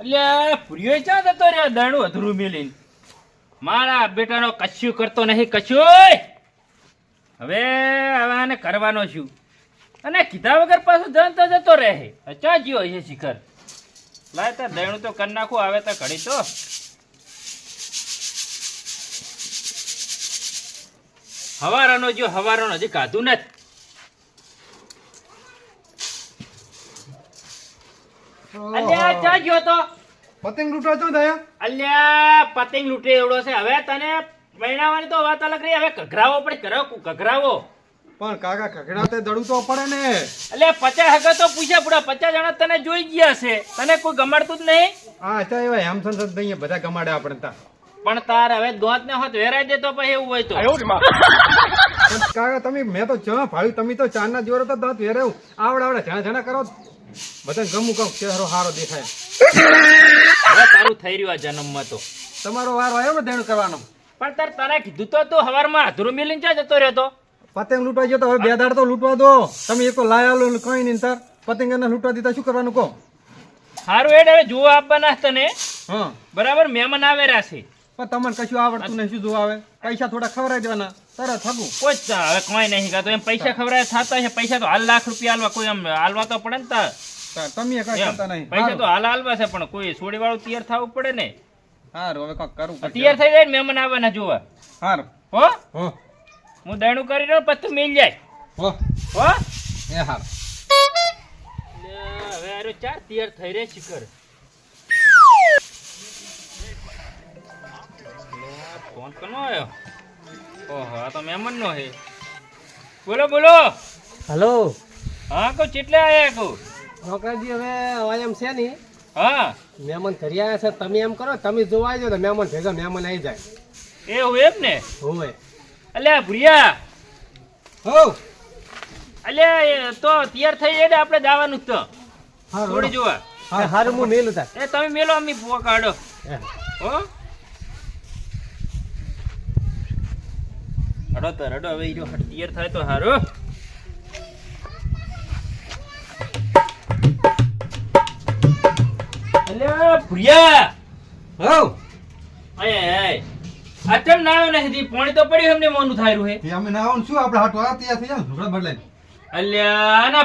એટલે ભૂર્યો ક્યાં જતો રે દાણું અધૂરું મેલીને. મારા બેટાનો કશું કરતો નહીં કશું હવે હવે આને કરવાનો છું. અને કીધા વગર પાછો જન તો જતો રહે. અચા જ્યો છે શિખર. લાય તો દયણું તો કરી નાખું, આવે તો ઘડી તો. હવારાનો જો હવારાનો હજી કાધું નથી. અલ્યા ચા ગયો તો? પતંગ લૂંટવા છો દયા અલ્યા પતંગ લૂંટે એવડો છે. હવે તને મહિનાવાની તો વાત અલગ રહી. હવે ઘઘરાવો પણ કરો ઘઘરાવો. પણ કાકા કકડા તે દડું તો પડે ને. એટલે પચાસ હગા તો પૂછ્યા પૂરા પચાસ જણા તને જોઈ ગયા છે. તને કોઈ ગમાડતું જ નહીં? હા અચ્છા એવા હેમસન અહીંયા બધા ગમાડે આપણે તા પણ તાર હવે દોત ને હોત વેરાઈ દે તો પછી એવું હોય તો. કાકા તમે મેં તો ચા ફાળ્યું તમે તો ચારના જોરો તો દાંત વેરાવ આવડે આવડે જણા જણા કરો. બધા ગમું કહું ચહેરો સારો દેખાય. હવે તારું થઈ રહ્યું આ જન્મમાં તો. તમારો વારો આવ્યો ને દેણું કરવાનો. પણ તાર તને કીધું તો તું હવારમાં અધૂરું મિલીને ચા જતો રહેતો? પતંગ લૂંટવા ગયો તો હવે બે દાડ તો લૂંટવા દો. તમે એક તો લાયા લો કઈ નહીં તાર. પતંગ ને લૂંટવા દીધા શું કરવાનું કહો? સારું એડ હવે જોવા આપવાના તને. હા. બરાબર મહેમાન આવે છે. પણ તમને કશું આવડતું નહીં શું જોવા આવે? પૈસા થોડા ખવડાવી દેવાના. તરત થગું કોઈ હવે કોઈ નહીં કાં એમ પૈસા ખવડાય થતા છે પૈસા તો હાલ લાખ રૂપિયા હાલવા કોઈ એમ હાલવા તો પડે ને તાર. તાર તમે કઈ કરતા નહીં. પૈસા તો હાલ હાલવા છે પણ કોઈ સોડી વાળું તૈયાર થવું પડે ને. હારું હવે કંઈક કરવું તૈયાર થઈ જાય ને મહેમાન આવવાના જોવા. હારું. હો? હો. હું દયણું કરી રહ્યો પછી મિલ જાય. હો. હો? એ હારું. હવે આરો ચાર તૈયાર થઈ રે શિખર. ફોન કનો આવ્યો. ઓહો આ તો મહેમાન નો હે બોલો બોલો. હલો. હા કો ચેટલે આયા કો નોકરાજી હવે હવે એમ છે નહીં. હા. મહેમાન ઘરે આવ્યા છે તમે એમ કરો તમે જોવા આવજો ને મહેમાન ભેગા મહેમાન આવી જાય. એવું એમ ને? હોવે અલ્યા ભુરિયા. હો. અલ્યા તો તૈયાર થઈ જાય ને આપણે જવાનું જ તો. થોડી જોવા. હા હારું હું મેલું તાર. એ તમે મેલો અમી કાઢો. એ. હો. હડો તો હડો હવે જો તૈયાર થાય તો હારો. અલ્યા ભુરિયા. હો આય આય આ કેમ ના આવ્યો નથી પાણી તો પડ્યું એમને મોનું થાય રહ્યું હે અમે ના આવું શું? આપણે હાટો આ તૈયાર થઈ જાય ને લુગડા બદલાઈને. અલ્યા આના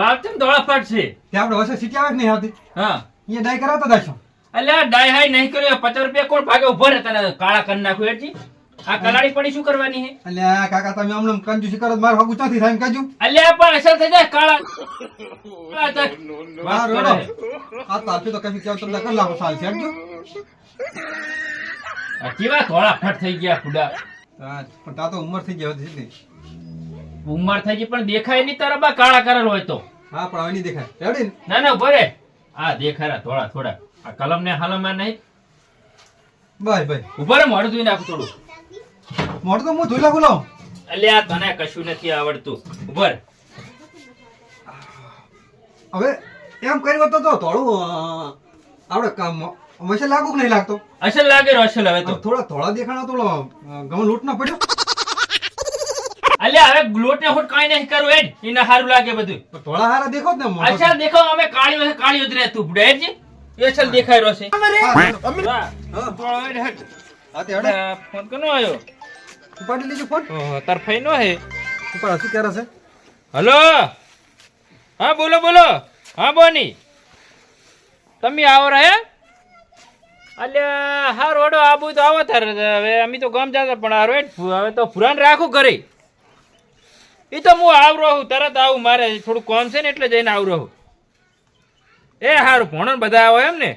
બાપ તેમ ધોળા ફાટ છે? તે આપણે વસે સીટી આવે કે નહીં આવતી? હા. અહીંયા ડાય કરાવતા દાશો અલ્યા ડાય હાય નહીં કર્યો પચાસ રૂપિયા કોણ ભાગે? ઊભો રહે તને કાળા કરી નાખ્યું એજી આ કલાડી પડી શું કરવાની હે અલ્યા કાકા તમે અમને કંજુ કરો મારું હગું ચાથી થાય કંજુ અલ્યા પણ અસર થઈ જાય કાળા. કાળા થાય. હા વાત રોડો. આ તો તો કશું કેવ તમને કર લાખો સાલ છે સમજો કેવા ધોળા ફટ થઈ ગયા ખુડા પણ તા તો ઉંમર થઈ ગઈ હતી ઉંમર થઈ ગઈ પણ દેખાય નહીં તારા બા કાળા કલર હોય તો. હા પણ હવે નહીં દેખાય. રેડી ના? ના ભરે આ દેખાય થોડા થોડા. આ કલમ ને હાલમાં નહીં. બસ ભાઈ. ઊભા રે મોઢું ધોઈ નાખું થોડું. મોટો તો હું ધોઈ લાગુ લાવ. અલ્યા તને કશું નથી આવડતું. ઉભર. હવે એમ કરી તો તો થોડું આપણે કામ. મસે લાગુ કે નહીં લાગતો? અસલ લાગે રો અસલ હવે તો. થોડા થોડા દેખાણો તો ગમ લૂંટ ના પડ્યો. અલે હવે ગ્લોટ ને હોટ કાઈ નહીં કરું એડ એને સારું લાગે બધું થોડા હારા દેખો ને મોટો. અસલ દેખો અમે કાળી છે કાળીઓ જ તું ડેડ એ અસલ દેખાય રહ્યો છે. હા, વાહ. હા. થોડો હેડ ફોન કનો આવ્યો. ઉપાડી લેજો ફોન. તાર ફઈ નો હે? ઉપર શું કરે છે હલો? હા બોલો બોલો. હા બોની. તમે આવો રહે અલ્યા હા રોડો આબુ તો આવો તારે. હવે અમે તો ગામ જતા પણ આ રોડ હવે તો પુરાણ રાખું ઘરે. એ તો હું આવ રહું તરત આવું મારે થોડું કોમ છે ને એટલે જઈને આવ રહું એ હારું ભણો બધા આવો એમ ને.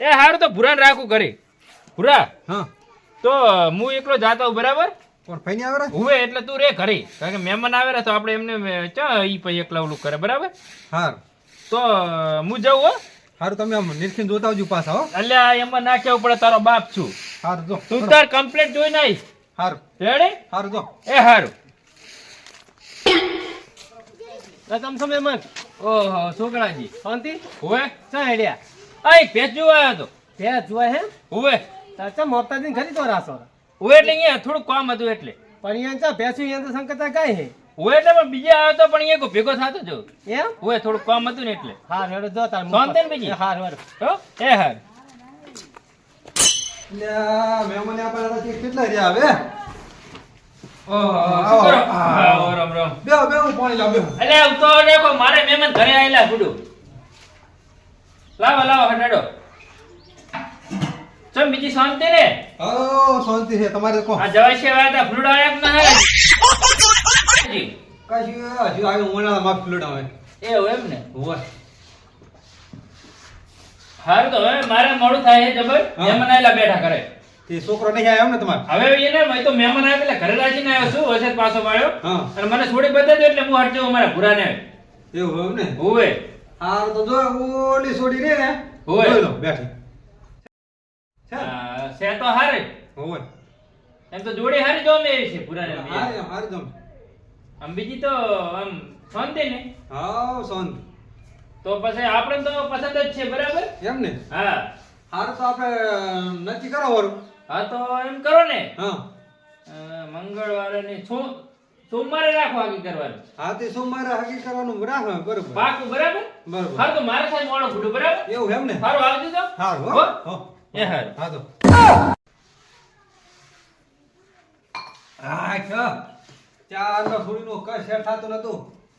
એ હારું તો પુરાણ રાખું ઘરે. ભૂરા હા. તો હું એકલો જાતો બરાબર? કોણ ફઈ આવે હુવે એટલે તું રે ઘરે. કારણ કે મહેમાન આવે તો આપણે એમને ચ ઈ પછી એકલા ઓલું કરે બરાબર? હાર. તો હું જાઉં હો. હારું તમે આમ નિરખીને જોતા આવજો પાછા હો. અલ્યા એમાં ના કેવું પડે તારો બાપ છું. હારું જો તું તાર કમ્પ્લેટ જોઈ નાઈ હારું. રેડી હારું જો. એ હારું. રકમ છો મહેમાન ઓહો છોકરાજી. શાંતિ? હુવે? ચા હેડ્યા. આ એક ભેંસ જોવા આવ્યો તો હે? હુવે? તાર ચા મોકતા દિન ખરી તો રાસો. હુવે એટલે અહીંયા થોડું કામ હતું એટલે. પણ અહીંયા ચા ભેંસું અહીંયા તો સંકતા કાંઈ હે? હું એટલે પણ બીજા આવ્યો તો પણ એ ભેગો થતો જો એમ? હું થોડું કામ હતું ને એટલે. હા રેડો જો તાર શાંતિ ને બીજી? હા રેડો હો? એ હાર. લ્યા, મહેમાને આપણા કેટલા રહ્યા હવે? મારે મહેમાન ઘરે આયેલા ગુડુ. લાવો લાવો હટાડો. ચમ બીજી શાંતિ ને? ઓ શાંતિ છે. તમારે કો આ જવાય છે વાત ફ્લૂડ આયા કે ના જી કશું હજુ આવ્યું માં ફ્લૂડ આવે એવું એમ ને? હોય હાર તો હવે મારે મોડું થાય છે જબર. મહેમાન આયેલા બેઠા કરે તે છોકરો નહીં આવ્યો ને તમારે? હવે એને મેં તો મહેમાન આવ્યા એટલે ઘરે રાખીને આવ્યો છું વરસાદ પાછો માર્યો હા. અને મને છોડી બતાવજો એટલે હું હટજો ભુરા ભૂરાને એવું હોય ને? હોવે. હાર તો જો ઓલી છોડી રે ને. હોય. બેઠી. છે તો હારે. હોય એમ તો જોડી હારી જોમે છે પુરાને હારે હારે જોમ આમ બીજી તો આમ શાંતિ ને? હા શાંત તો પછી આપણે તો પસંદ જ છે બરાબર? એમ ને? હા. હાર તો આપણે નક્કી કરો વર. હા તો એમ કરો ને. હા. મંગળવારે ને સોમવારે રાખો આગી કરવાનું. હા તે સોમવારે હકી કરવાનું રાખો બરોબર. પાકું બરાબર? બરાબર. હા તો મારે થાય મોડું ફૂટું બરાબર? એવું એમ ને? સારું આવજો તો. હારું હો? હો. એ હારું. હા તો આ ખ્યો. ચાર નો છોડીનું કઈ શેર થાતું નતું.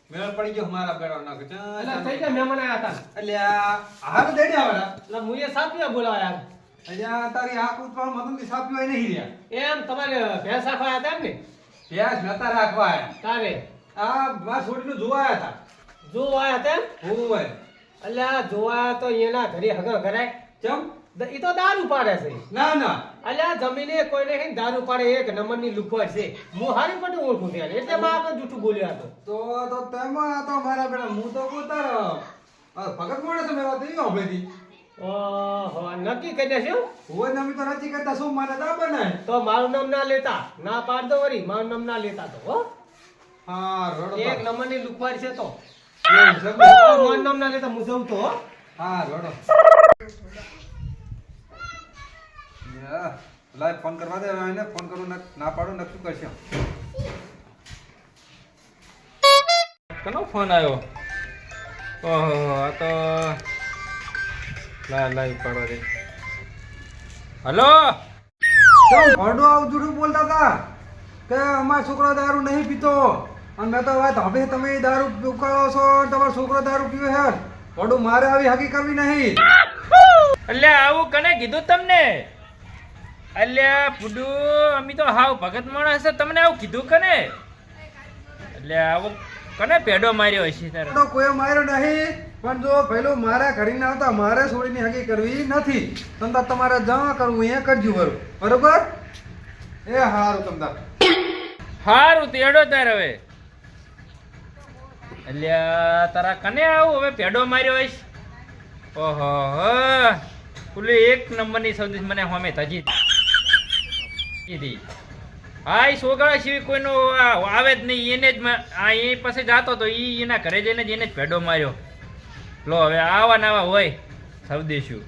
મેળ પડી ગયો મારા બેડા નાખ એટલે થઈ ગયા મહેમાન આવ્યા હતા. એટલે આ હારું દેડી આવેલા એટલે મુએ સાપિયા બોલાવ્યા એટલે તારી આંખ ઉપર મતલબ સાપ્યું હોય નહીં રહ્યા. એમ તમારે ભેંસ રાખવા હતા ને પ્યાસ નતા રાખવા તારે? આ મારા છોડીનું જોવા આયા હતા. જો આવ્યા હતા એટલે આ જોવા તો એના ઘરે હગા કરાય. ચમ? એ તો દારૂ પાડે છે. ના ના. અલ્યા જમીને કોઈને કઈ દારૂ પાડે એક નંબરની લુખવા છે. હું હારી પટું ઓળખું ત્યાં એટલે માં આપણે જૂઠું બોલ્યા હતો. તો તો તેમાં તો મારા બેટા હું તો પોતાર ભગત મોડે તમે વાત નહીં હતી? ઓહો નક્કી કરી દેશું હું. ને તો રચી કરતા શું મારે દા બનાય? તો મારું નામ ના લેતા. ના પાડ દો વરી મારું નામ ના લેતા તો હો. હા રડો એક નંબરની લુખવાડ છે તો. મારું નામ ના લેતા હું જઉં તો હો. હા રડો. લાય ફોન કરવા દે એને ફોન કરું ને પાડું ને શું કરશે? કનો ફોન આવ્યો ઓહો આ તો લાય લાય પાડો દે હલો? ભરડો આવું જૂઠું બોલતા હતા? કે અમારો છોકરો દારૂ નહીં પીતો. અને મેં તો વાત હવે તમે દારૂ ઉકાળો છો તમારો છોકરો દારૂ પીવે છે. ભરડું મારે આવી હકી કરવી નહીં. એટલે આવું કને કીધું તમને? અલ્યા ફુડુ અમે તો હાવ ભગત માણસ છે. તમને આવું કીધું કને? એટલે આવો કને પેડો માર્યો હશે તારે? તો કોઈ માર્યો નહીં પણ જો પેલું મારા ઘડી ના આવતા મારે છોડીની હકી કરવી નથી. તમતા તમારે જમા કરવું એ કરજો બરું બરોબર? એ હારું તમતા હારું તેડો તારે હવે. અલ્યા તારા કને આવું? હવે પેડો માર્યો હશે ઓહો પેલી એક નંબરની સૌથી મને હોમે તજી કીધી. હા, એ સોગાળા સિવાય કોઈનો આવે જ નહીં, એને જ આ એ પાસે જાતો તો એ એના ઘરે જઈને જ એને જ ભેડો માર્યો. લો, હવે આવા નાવા હોય, સૌદેશું.